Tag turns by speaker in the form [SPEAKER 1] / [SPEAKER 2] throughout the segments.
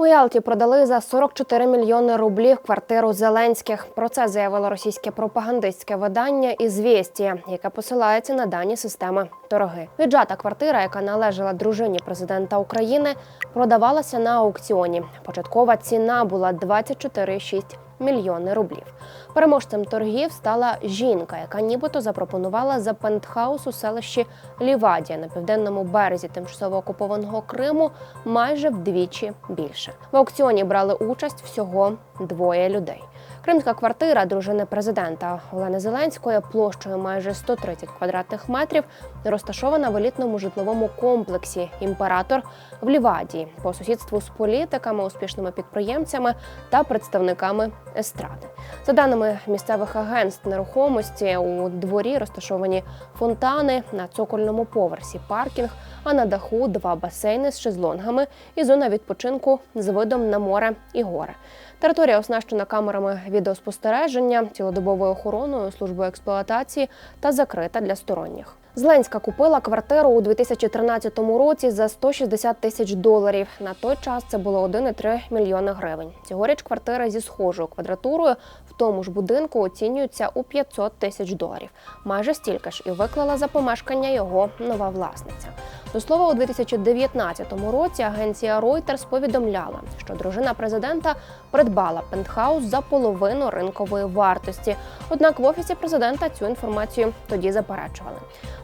[SPEAKER 1] У Ялті продали за 44 мільйони рублів квартиру Зеленських. Про це заявило російське пропагандистське видання «Ізвєстія», яке посилається на дані системи торги. Віджата квартира, яка належала дружині президента України, продавалася на аукціоні. Початкова ціна була 24,6 мільйони рублів. Переможцем торгів стала жінка, яка нібито запропонувала за пентхаус у селищі Лівадія на південному березі тимчасово окупованого Криму майже вдвічі більше. В аукціоні брали участь всього двоє людей. Кримська квартира дружини президента Олени Зеленської площею майже 130 квадратних метрів розташована в елітному житловому комплексі Імператор в Лівадії по сусідству з політиками, успішними підприємцями та представниками естради. За даними місцевих агентств нерухомості, у дворі розташовані фонтани на цокольному поверсі, паркінг, а на даху два басейни з шезлонгами і зона відпочинку з видом на море і гори. Територія оснащена камерами відеоспостереження, цілодобовою охороною, службою експлуатації та закрита для сторонніх. Зеленська купила квартиру у 2013 році за 160 тисяч доларів. На той час це було 1,3 мільйони гривень. Цьогоріч квартира зі схожою квадратурою в тому ж будинку оцінюється у 500 тисяч доларів. Майже стільки ж і виклала за помешкання його нова власниця. До слова, у 2019 році агенція Reuters повідомляла, що дружина президента придбала пентхаус за половину ринкової вартості. Однак в офісі президента цю інформацію тоді заперечували.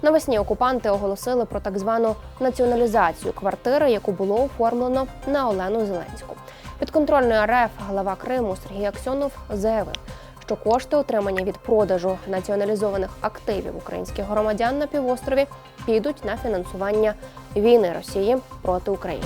[SPEAKER 1] Навесні окупанти оголосили про так звану націоналізацію квартири, яку було оформлено на Олену Зеленську. Підконтрольний РФ глава Криму Сергій Аксьонов заявив, що кошти, отримані від продажу націоналізованих активів українських громадян на півострові, підуть на фінансування війни Росії проти України.